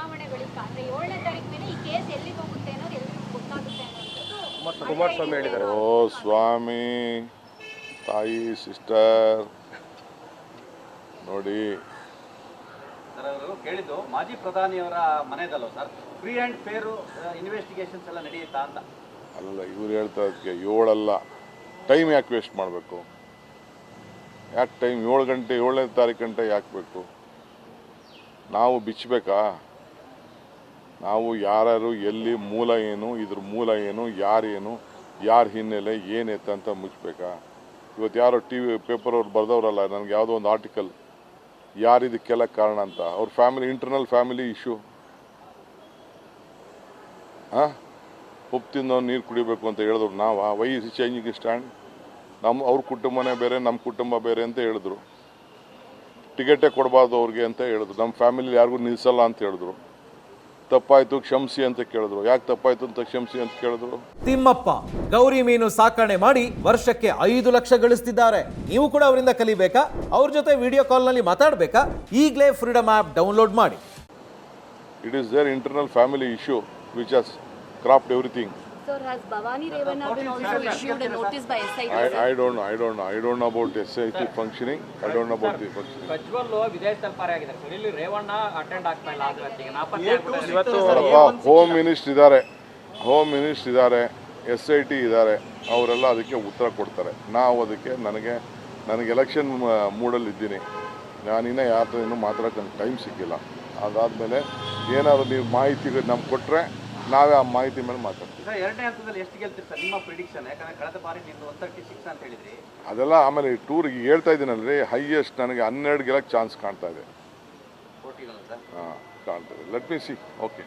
ಚುನಾವಣೆ ಬಳಿಕ ಅಂದ್ರೆ ಏಳನೇ ತಾರೀಕು ಮೇಲೆ ಈ ಕೇಸ್ ಎಲ್ಲಿಗೆ ಹೋಗುತ್ತೆ ಅನ್ನೋದು ಎಲ್ರಿಗೂ ಗೊತ್ತಾಗುತ್ತೆ ಅನ್ನೋದು. ಕುಮಾರಸ್ವಾಮಿ ಹೇಳಿದ್ದಾರೆ. ಓ ಸ್ವಾಮಿ ತಾಯಿ ಸಿಸ್ಟರ್. ನೋಡಿ. ಸರ್ ಅವರು ಕೇಳಿದ್ದು ಮಾಜಿ ಪ್ರಧಾನಿಯವರ ಮನೆದಲ್ಲ sir free and fair investigations ಎಲ್ಲ ನಡೆಯುತ್ತಾ ಅಂತ. ಅಲ್ಲ ಇವ್ರು ಹೇಳ್ತಾ ಇದಕ್ಕೆ ಏಳಲ್ಲ. ಟೈಮ್ ಯಾಕೆ ವೇಸ್ಟ್ ಮಾಡಬೇಕು? ಯಾಕೆ ಟೈಮ್ ಏಳು ಗಂಟೆ ಏಳನೇ ತಾರೀಕು ಗಂಟೆ ಯಾಕೆ ಬೇಕು? ನಾವು ಬಿಚ್ಚಬೇಕಾ ನಾವು ಯಾರ್ಯಾರು ಎಲ್ಲಿ ಮೂಲ ಏನು, ಇದ್ರ ಮೂಲ ಏನು ಯಾರೇನು ಯಾರ ಹಿನ್ನೆಲೆ ಏನೈತೆ ಅಂತ ಮುಚ್ಚಬೇಕಾ ಇವತ್ತು ಯಾರೋ ಟಿ ವಿ ಪೇಪರ್ ಅವ್ರು ಬರೆದವರಲ್ಲ, ನನಗೆ ಯಾವುದೋ ಒಂದು ಆರ್ಟಿಕಲ್ ಯಾರು ಇದಕ್ಕೆಲ್ಲ ಕಾರಣ ಅಂತ? ಅವ್ರ ಫ್ಯಾಮಿಲಿ ಇಂಟರ್ನಲ್ ಫ್ಯಾಮಿಲಿ ಇಶ್ಯೂ ಹಾಂ? ಉಪ್ಪು ತಿನ್ನೋ ನೀರು ಕುಡಿಬೇಕು ಅಂತ ಹೇಳಿದ್ರು ನಾವು? ವೈ ಇಸ್ ಚೇಂಜಿಂಗ್ ಸ್ಟ್ಯಾಂಡ್ ನಮ್ಮ ಅವ್ರ ಕುಟುಂಬನೇ ಬೇರೆ ನಮ್ಮ ಕುಟುಂಬ ಬೇರೆ ಅಂತ ಹೇಳಿದ್ರು. ಟಿಕೆಟೇ ಕೊಡಬಾರ್ದು ಅವ್ರಿಗೆ ಅಂತ ಹೇಳಿದ್ರು. ನಮ್ಮ ಫ್ಯಾಮಿಲಿ ಯಾರಿಗೂ ನಿಲ್ಲಿಸಲ್ಲ ಅಂತ ಹೇಳಿದ್ರು. ತಪ್ಪಾಯ್ತು ಕ್ಷಮಿಸಿ ಅಂತ ಕೇಳಿದ್ರು. ಯಾಕೆ ತಪ್ಪಾಯ್ತು ಅಂತ ಕ್ಷಮಿಸಿ ಅಂತ ಕೇಳಿದ್ರು? ತಿಮ್ಮಪ್ಪ ಗೌರಿ ಮೀನು ಸಾಕಣೆ ಮಾಡಿ ವರ್ಷಕ್ಕೆ ಐದು ಲಕ್ಷ ಗಳಿಸ್ತಿದ್ದಾರೆ. ನೀವು ಕೂಡ ಅವರಿಂದ ಕಲಿಬೇಕಾ? ಅವ್ರ ಜೊತೆ ವಿಡಿಯೋ ಕಾಲ್ನಲ್ಲಿ ಮಾತಾಡಬೇಕಾ? ಈಗಲೇ ಫ್ರೀಡಮ್ ಆ್ಯಪ್ ಡೌನ್ಲೋಡ್ ಮಾಡಿ. It is there internal family issue which has craft everything Sir, has Bhavani Revana been also issued a notice by SIT? I I don't I don't I don't about S I T functioning I don't about the functioning Prajwal ವಿದೇಶದಲ್ಲಿ ಪಾರೆ ಆಗಿದ್ದಾರೆ sir ಇಲ್ಲಿ Revanna attend ಆಗ್ತಾ ಇಲ್ಲ ನಾಪತ್ತೆ home minister ಇದ್ದಾರೆ. Home minister ಇದ್ದಾರೆ S I T ಇದ್ದಾರೆ. ಅವರೆಲ್ಲ ಅದಕ್ಕೆ ಉತ್ತರ ಕೊಡ್ತಾರೆ. ನಾವು ಅದಕ್ಕೆ ನನಗೆ ನನಗೆ ಎಲೆಕ್ಷನ್ ಮೂಡಲ್ಲಿ ಇದ್ದೀನಿ ನಾನಿನ್ನ ಯಾರ ಹತ್ರ ಇನ್ನೂ ಮಾತಾಡೋಕೆ ನನಗೆ ಟೈಮ್ ಸಿಕ್ಕಿಲ್ಲ. ಅದಾದಮೇಲೆ ಏನಾದರೂ ನೀವು ಮಾಹಿತಿ ನಮ್ಗೆ ಕೊಟ್ಟರೆ ನಾವೇ ಆ ಮಾಹಿತಿ ಮೇಲೆ ಮಾತಾಡ್ತೀವಿ. ಸರ್ ಎರಡನೇ ಹಂತದಲ್ಲಿ ಎಷ್ಟು ಗೆಲ್ತೀರಿ ಸರ್? ನಿಮ್ಮ ಪ್ರಿಡಿಕ್ಷನ್ ಯಾಕಂದ್ರೆ ಕಳೆದ ಬಾರಿ ನಿಮ್ದು ಒನ್ ತರ್ಟಿ ಸಿಕ್ಸ್ ಅಂತ ಹೇಳಿದ್ರಿ. ಅದೆಲ್ಲ ಆಮೇಲೆ ಟೂರಿಗೆ ಹೇಳ್ತಾ ಇದ್ದೀನಲ್ರಿ ಹೈಯೆಸ್ಟ್ ನನಗೆ ಹನ್ನೆರಡು ಗೆಲ್ಲಕ್ಕೆ ಚಾನ್ಸ್ ಕಾಣ್ತಾ ಇದೆ. ಹಾಂ ಕಾಣ್ತಾ ಇದೆ. Let me see okay